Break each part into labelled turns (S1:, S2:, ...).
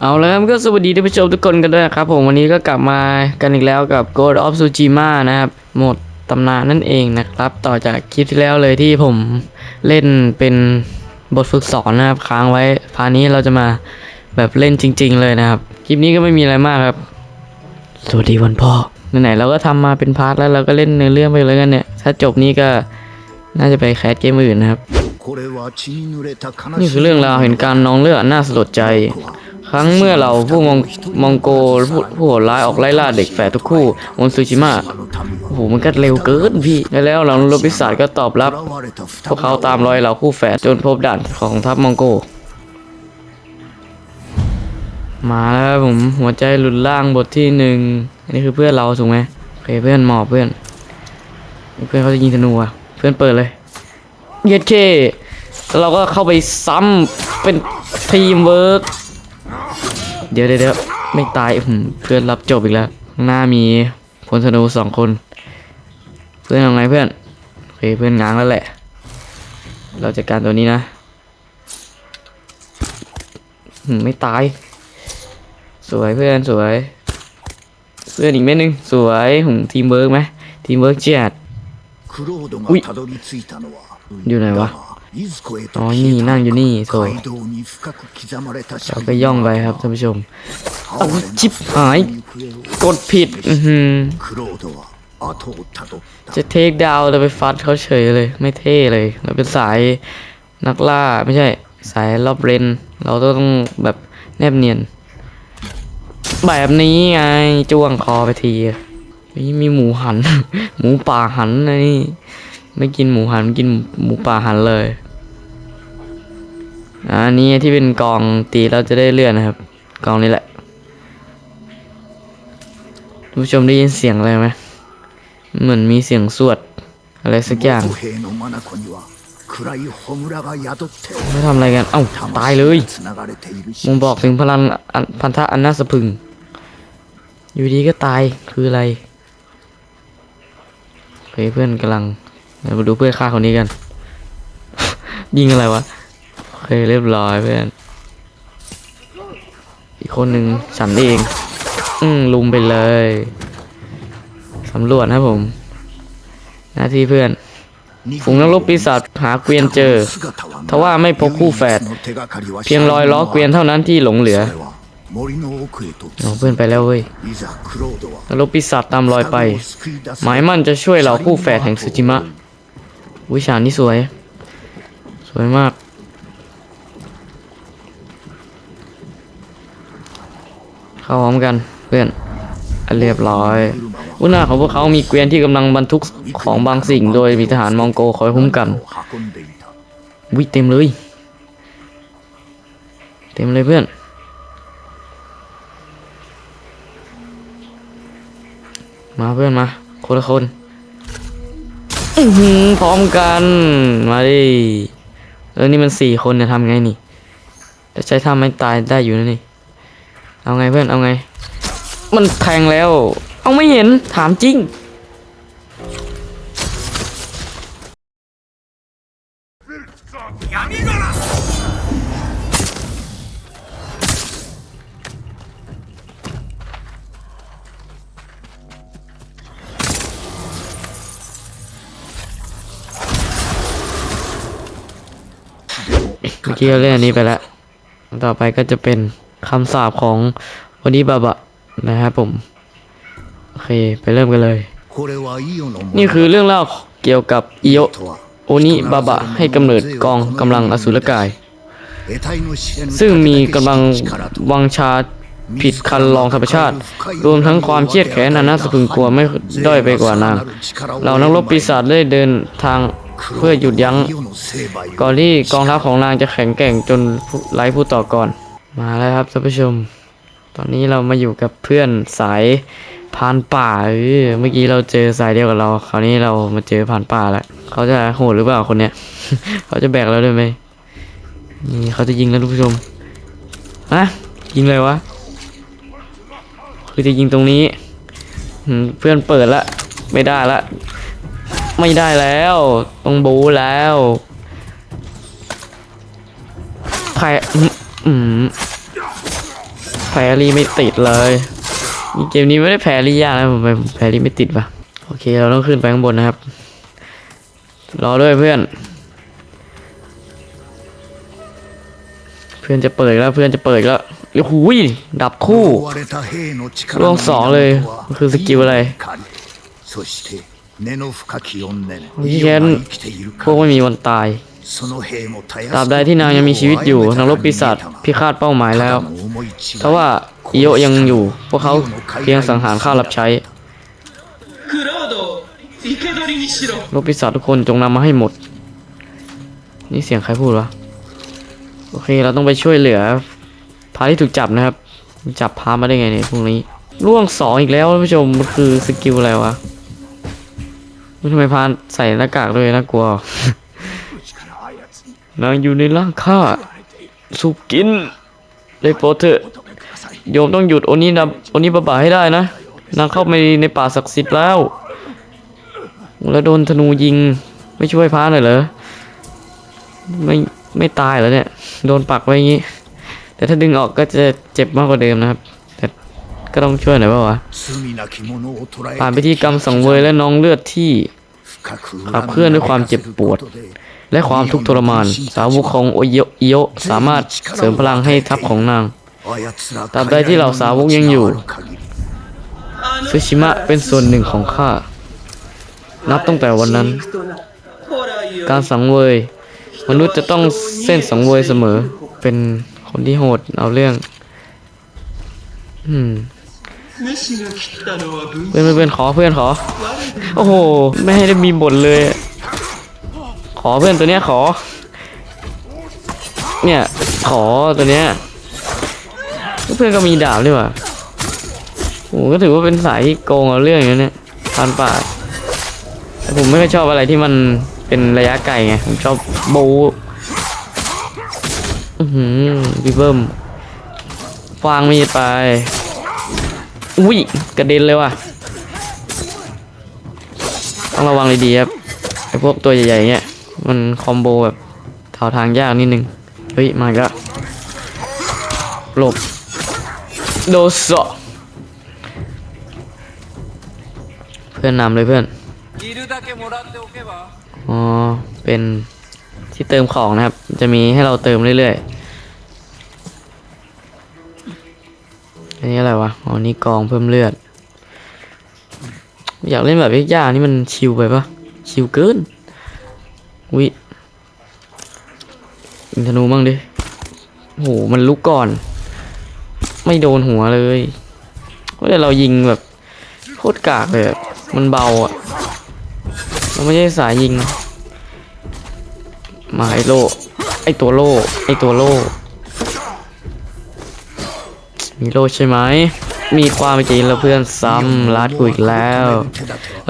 S1: เอาแล้วครับก็สวัสดีท่านผู้ชมทุกคนกันด้วยนะครับผมวันนี้ก็กลับมากันอีกแล้วกับ Ghost of Tsushima นะครับหมดตำนานนั่นเองนะครับ ต่อจากคลิปที่แล้วเลยที่ผมเล่นเป็นบทฝึกสอนนะครับค้างไว้พานี้เราจะมาแบบเล่นจริง ๆ เลยนะครับ คลิปนี้ก็ไม่มีอะไรมากครับ สวัสดีวันพ่อไหนๆเราก็ทำมาเป็นพาร์ทแล้วเราก็เล่นเนื้อเรื่องไปเลยกันเนี่ย ถ้าจบนี้ก็น่าจะไปแคสเกมอื่นนะครับนี่คือเรื่องราวเห็นการนองเลือดน่าสลดใจ รั้งเมื่อเราผู้มองมองโกผู้ผู้โหดร้ายออกไล่ล่าเด็กแฝดทุกคู่บนซูชิมะโอ้โหมันก็เร็วเกินพี่และแล้วเหล่าลบพิศาจก็ตอบรับพวกเขาตามรอยเหล่าคู่แฝดจนพบด่านของทัพมองโก มาแล้วผมหัวใจหลุดล่างบทที่หนึ่งอันนี้คือเพื่อนเราถูกไหมโอเคเพื่อนหมอบเพื่อน เพื่อนเขาจะยิงธนูอะเพื่อนเปิดเลยเย็ดเคแล้วเราก็เข้าไปซ้ำเป็นทีมเวิร์ก เดี๋ยวเดี๋ยวเดี๋ยวไม่ตายอืมเพื่อนรับจบอีกแล้วข้างหน้ามีพลธนูสองคน เพื่อนเอาไงเพื่อนโอเคเพื่อนง้างแล้วแหละ เราจัดการตัวนี้นะอืมไม่ตาย สวยเพื่อนสวย เพื่อนอีกเม็ดนึง สวยหุมทีมเวิร์กไหมทีมเวิร์กจัด
S2: อุ้ย
S1: อ
S2: อยู่ยู่
S1: ไห
S2: ไห
S1: น
S2: น
S1: วะ
S2: วะ
S1: อ๋
S2: อ๋
S1: อ
S2: อ
S1: นี่
S2: นี่
S1: นั่
S2: นั่
S1: ง
S2: ง
S1: อ
S2: อยู่ยู่
S1: นี่
S2: นี่
S1: โถ
S2: โถ
S1: เรา
S2: เรา
S1: ก็
S2: ก็
S1: ย่
S2: ย่
S1: อ
S2: องง
S1: ไป
S2: ไป
S1: ค
S2: ค
S1: รั
S2: รั
S1: บบท่าน
S2: ท่าน
S1: ผู้
S2: ผู้
S1: ช
S2: ช
S1: ม
S2: ม
S1: เอาชิบหาย กดผิด อือหือจะ
S2: จะ
S1: เทคดาวน์เราไปฟัดเขาเฉยเลย ไม่เท่เลยเราเป็นสายนักล่าไม่ใช่ สายรอบเรน เราต้องแบบแนบเนียน แบบนี้ไงจ้วงคอไปทีนี่มีหมูหัน หมูป่าหันนะนี่ ไม่กินหมูหันกินหมูป่าหันเลยอันนี้ที่เป็นกองตีเราจะได้เลื่อนนะครับ กองนี้แหละท่านผู้ชมได้ยินเสียงอะไรไหมเหมือนมีเสียงสวด อะไรสักอย่างไม่ทำอะไรกัน เอ้า ตายเลยมึงบอกถึงพลังอันพันธะอันน่าสะพึง อยู่ดีก็ตายคืออะไรเฮ้ยเพื่อนกำลัง มาดูเพื่อนฆ่าคนนี้กัน ยิงอะไรวะโอเคเรียบร้อยเพื่อน อีกคนหนึ่งฉันเอง อืมลุมไปเลยสำรวจนะครับผม หน้าที่เพื่อนฝูงนักรบปีศาจหาเกวียนเจอ ทว่าไม่พบคู่แฝด เพียงรอยล้อเกวียนเท่านั้นที่หลงเหลือโอ้เพื่อนไปแล้วเว้ยนักรบปีศาจตามรอยไป หมายมั่นจะช่วยเราคู่แฝดแห่งสุจิมะ วิชาญนี่สวย สวยมาก เข้าพร้อมกันเพื่อนเรียบร้อยอุณหน้าของพวกเขามีเกวียนที่กำลังบรรทุกของบางสิ่ง โดยมีทหารมองโกคอยคุ้มกันวิเต็มเลย เต็มเลยเพื่อน มาเพื่อนมา คนละคน พร้อมกัน มาดิแล้วนี่มันสี่คนเนี่ยทำไงนี่แต่ใช้ท่าไม่ตายได้อยู่นะนี่ เอาไงเพื่อน เอาไง มันแทงแล้ว เอาไม่เห็นถามจริง อกี้เราเล่นอันนี้ไปแล้ว ต่อไปก็จะเป็นคำสาปของวันนี้บาบะนะครับผม โอเค ไปเริ่มกันเลย นี่คื
S2: อ
S1: เรื่องเล่าเกี่ยวกับอิโย
S2: โอ
S1: นิบา
S2: บะะ
S1: ให้กำเนิดกอ
S2: ง
S1: กำลังอสุรกา
S2: ย
S1: ซึ่งมีกำลังวังชาผิดคันลอ
S2: ง
S1: ธร
S2: ร
S1: มชาติ รวมทั้ง
S2: ความ
S1: เครียดแค้นอัน
S2: น่า
S1: สะพรึงกลัวไม่
S2: ได้
S1: อ
S2: ย
S1: ไปกว่านา
S2: นางง
S1: เรานักรบปีศาจได้เดินทาง เพื่อหยุดยั้งก่อนที่กองทัพของนางจะแข็งแกร่งจนไร้ผู้ต่อกรมาแล้วครับท่านผู้ชม ตอนนี้เรามาอยู่กับเพื่อนสายพรานป่าเออเมื่อกี้เราเจอสายเดียวกับเรา คราวนี้เรามาเจอพรานป่าแล้วเขาจะโหดหรือเปล่าคนเนี้ยเขาจะแบกเราด้วยไหมนี่เขาจะยิงแล้วท่านผู้ชมอะยิงเลยวะคือจะยิงตรงนี้เพื่อนเปิดละไม่ได้ละ ไม่ได้แล้ว ต้องบูแล้วแพรอืมแพรรี่ไม่ติดเลยเกมนี้ไม่ได้แพรรี่ยากนะผมแพรรี่ไม่ติดปะโอเค เราต้องขึ้นไปข้างบนนะครับ รอด้วยเพื่อน เพื่อนจะเปิดแล้วเพื่อนจะเปิดแล้วโอ้โหดับคู่ร่วงสองเลย คือสกิลอะไร
S2: 根の深き怨念
S1: พี่แค้น
S2: 生きている
S1: พวก
S2: か
S1: ไม่มีวันตาย
S2: その兵もたや
S1: ตราบใดที่นางยังมีชีวิตอยู่นักรบปีศาจพิฆาตเป้าหมายแล้ว เพราะว่าอิโยะยังอยู่ พวกเขาเพียงสังหารข้ารับใช้
S3: クロードを生け捕りにしろ
S1: รบปีศาจทุกคนจงนำมาให้หมด นี่เสียงใครพูดวะ โอเค เราต้องไปช่วยเหลือ พาที่ถูกจับนะครับ จับพามาได้ไงเนี่ยพวกนี้ล่วงสองอีกแล้วท่านผู้ชมมันคือสกิลอะไรวะ ทำไมพานใส่หน้ากากด้วยน่ากลัวนางอยู่ในร่างข้าสูบกิน ได้โปรเถอะโยมต้องหยุดโอนี้นะโอนี้บาบาให้ได้นะนางเข้าไปในป่าศักดิ์สิทธิ์แล้ว แล้วโดนธนูยิง ไม่ช่วยพานเลยเหรอไม่ไม่ตายเหรอเนี่ย โดนปักไว้อย่างนี้ แต่ถ้าดึงออกก็จะเจ็บมากกว่าเดิมนะครับ แต่ก็ต้องช่วยหน่อยป่าวะผ่านไปที่กรรมสังเวยและน้องเลือดที่ ขับเคลื่อนด้วยความเจ็บปวด และความทุกข์ทรมาน สาวกของโอเยอิโยสามารถเสริมพลังให้ทัพของนางตราบใดที่เหล่าสาวกยังอยู่ซึชิมะเป็นส่วนหนึ่งของข้า นับตั้งแต่วันนั้น การสังเวย มนุษย์จะต้องเส้นสังเวยเสมอ เป็นคนที่โหดเอาเรื่อง อืม เพื่อนเพื่อนขอเพื่อนขอ โอ้โห ไม่ให้ได้มีบทเลย ขอเพื่อนตัวเนี้ยขอ เนี่ย ขอตัวเนี้ยเพื่อนก็มีดาบด้วยว่ะโอ้โหก็ถือว่าเป็นสายโกงเอาเรื่องอย่างนี้เนี่ยทานป่าแต่ผมไม่ค่อยชอบอะไรที่มันเป็นระยะไกลไง ผมชอบโบูอือหือพี่เบิ้มฟางมีดไป อุ้ยกระเด็นเลยว่ะต้องระวังดีๆครับไอพวกตัวใหญ่ๆเงี้ยมันคอมโบแบบเท่าทางยากนิดนึงเฮ้ยมาอีกแล้วหลบโดสะเพื่อนนำเลยเพื่อนอ๋อเป็นที่เติมของนะครับ จะมีให้เราเติมเรื่อยๆ อันนี้อะไรวะอ๋อนี่กองเพิ่มเลือด อยากเล่นแบบยากๆนี่มันชิลไปปะชิลเกินวิอินธนูบ้างดิโหมันลุกก่อน ไม่โดนหัวเลยว่าแต่เรายิงแบบโคตรกากเลยมันเบาอะเราไม่ใช่สายยิงมาไอโลไอตัวโลไอตัวโล มีโลใช่ไหม มีความจริงแล้วเพื่อนซ้ำลัดกูอีกแล้ว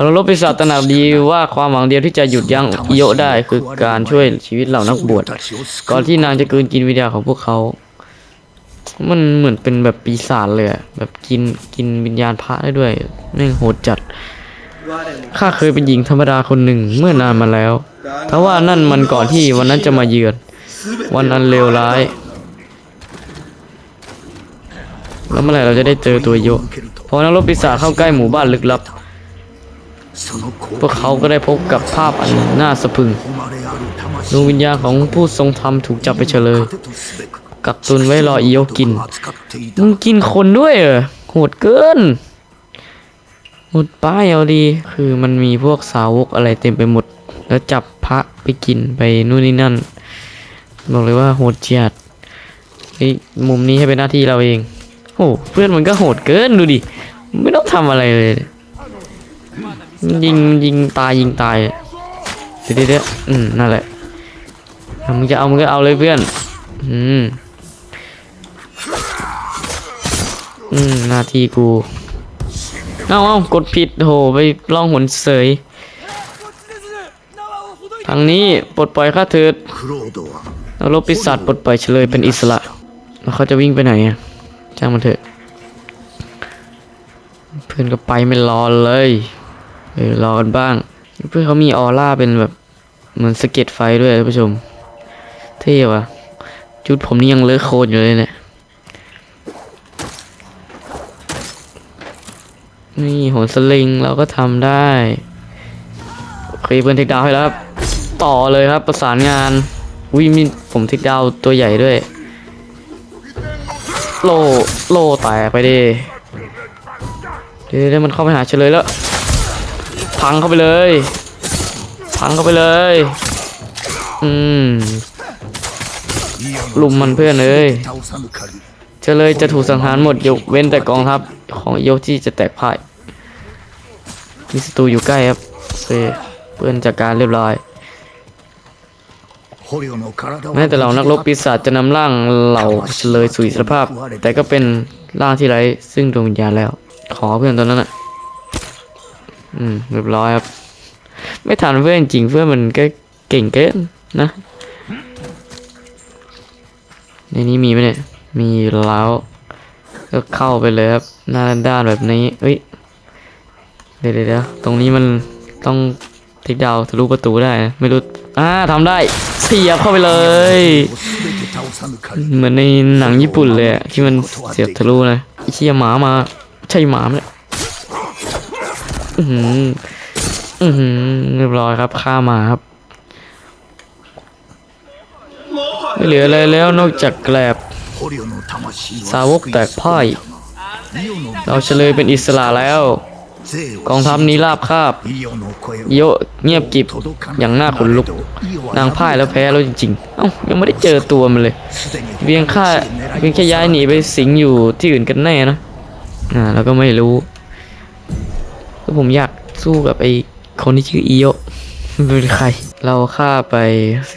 S1: เราลบปีศาจตระหนักดีว่าความหวังเดียวที่จะหยุดยั้งโยได้คือการช่วยชีวิตเหล่านักบวช ก่อนที่นางจะกืนกินวิญญาณของพวกเขา มันเหมือนเป็นแบบปีศาจเลยแบบกินกินวิญญาณพระได้ด้วยแม่งโหดจัด ข้าเคยเป็นหญิงธรรมดาคนหนึ่งเมื่อนานมาแล้วทว่านั่นมันก่อนที่วันนั้นจะมาเยือน วันอันเลวร้าย แล้วเมื่อไหร่เราจะได้เจอตัวโยพอนักรบปีศาจเข้าใกล้หมู่บ้านลึกลับ พวกเขาก็ได้พบกับภาพอันน่าสะพรึงดวงวิญญาณของผู้ทรงธรรมถูกจับไปเฉลย กักตุนไว้รออิโยกิน มึงกินคนด้วยเหรอโหดเกินหมดป้ายเอาดี คือมันมีพวกสาวกอะไรเต็มไปหมด แล้วจับพระไปกินไปนู่นนี่นั่น บอกเลยว่าโหดเจัดเฮ้มุมนี้ให้เป็นหน้าที่เราเอง โหเพื่อนมันก็โหดเกินดูดิไม่ต้องทำอะไรเลย ยิงยิงตายยิงตายเดี๋ยวเดี๋ยวอืมนั่นแหละมึงจะเอามึงก็เอาเลยเพื่อน อืมอืมนาทีกูเอาเอากดผิดโหไปล่องหนเสยทางนี้ปลดปล่อยข้าเถิดวลบปิศาจปลดปล่อยเฉลยเป็นอิสระ แล้วเขาจะวิ่งไปไหนอะ จ้างมันเถอะ เพื่อนก็ไปไม่รอเลยเออรอกันบ้าง เพื่อนเขามีออร่าเป็นแบบเหมือนสเก็ตไฟด้วยท่านผู้ชม เท่ว่ะจุดผมนี่ยังเลอะโคลนอยู่เลยเนี่ยนี่โหนสลิงเราก็ทำได้โอเคเพื่อนเทคดาวให้แล้วครับ ต่อเลยครับประสานงานวิมีผมเทคดาวตัวใหญ่ด้วย โลโลแตกไปดิเดี๋ยวมันเข้าไปหาเฉลยแล้ว พังเข้าไปเลย พังเข้าไปเลย อืมลุมมันเพื่อนเลยเฉลยจะถูกสังหารหมดยกเว้นแต่กองทัพของโยที่จะแตกพ่ายมีศัตรูอยู่ใกล้ครับเพื่อนจัดการเรียบร้อย แม้แต่เหล่านักรบปีศาจจะนำร่างเหล่าเฉลยสู่อิสรภาพ แต่ก็เป็นร่างที่ไร้ซึ่งดวงวิญญาณแล้ว ขอเพื่อนตอนนั้นอะ อืมเรียบร้อยครับ ไม่ทันเพื่อนจริงเพื่อนมันก็เก่งเกินนะ ในนี้มีไหมเนี่ย มีแล้ว ก็เข้าไปเลยครับ หน้าด้านแบบนี้ เอ้ย เดี๋ยวเดี๋ยวตรงนี้มันต้องทิกดาวทะลุประตูได้นะไม่รู้ อ่าทำได้ เสียบเข้าไปเลย เหมือนในหนังญี่ปุ่นเลยที่มันเสียบทะลุนะเชี่ยหมามา ใช่หมาเหยอืมอืมเรียบร้อยครับฆ่ามาครับ ไม่เหลืออะไรแล้วนอกจากแกลบ สาวกแตกพ่าย เราเฉลยเป็นอิสระแล้ว กองทัพนี้ราบคาบ โยเงียบกิบอย่างน่าขนลุก นางพ่ายแล้วแพ้แล้วจริงๆ เอ้ายังไม่ได้เจอตัวมันเลย เวียงค่าเวียงแค่ย้ายหนีไปสิงอยู่ที่อื่นกันแน่นะอ่าแล้วก็ไม่รู้ก็ผมอยากสู้กับไอ้คนที่ชื่ออโยเป็นใคร เราฆ่าไป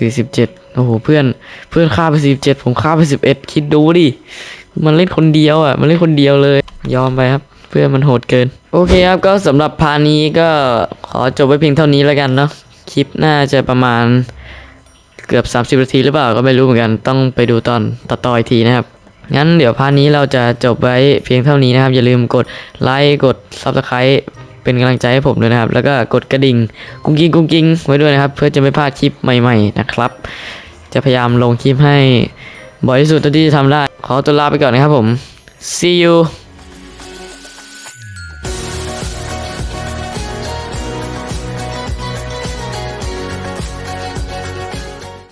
S1: 47 โอ้โห เพื่อน เพื่อนฆ่าไป 47 ผมฆ่าไป 11 คิดดูดิ มันเล่นคนเดียวอะ มันเล่นคนเดียวเลย ยอมไปครับ เพื่อมันโหดเกิน โอเคครับก็สำหรับพานี้ก็ขอจบไว้เพียงเท่านี้แล้วกันเนาะคลิปน่าจะประมาณเกือบ 30นาทีหรือเปล่าก็ไม่รู้เหมือนกันต้องไปดูตอนตัดต่ออีกทีนะครับ งั้นเดี๋ยวพานี้เราจะจบไว้เพียงเท่านี้นะครับ อย่าลืมกดไลค์กด Subscribe เป็นกำลังใจให้ผมด้วยนะครับ แล้วก็กดกระดิ่งกุ้งกิ้งกุ้งกิ้งไว้ด้วยนะครับ เพื่อจะไม่พลาดคลิปใหม่ๆนะครับ จะพยายามลงคลิปให้บ่อยที่สุดเท่าที่จะทำได้ ขอตัวลาไปก่อนนะครับผม see you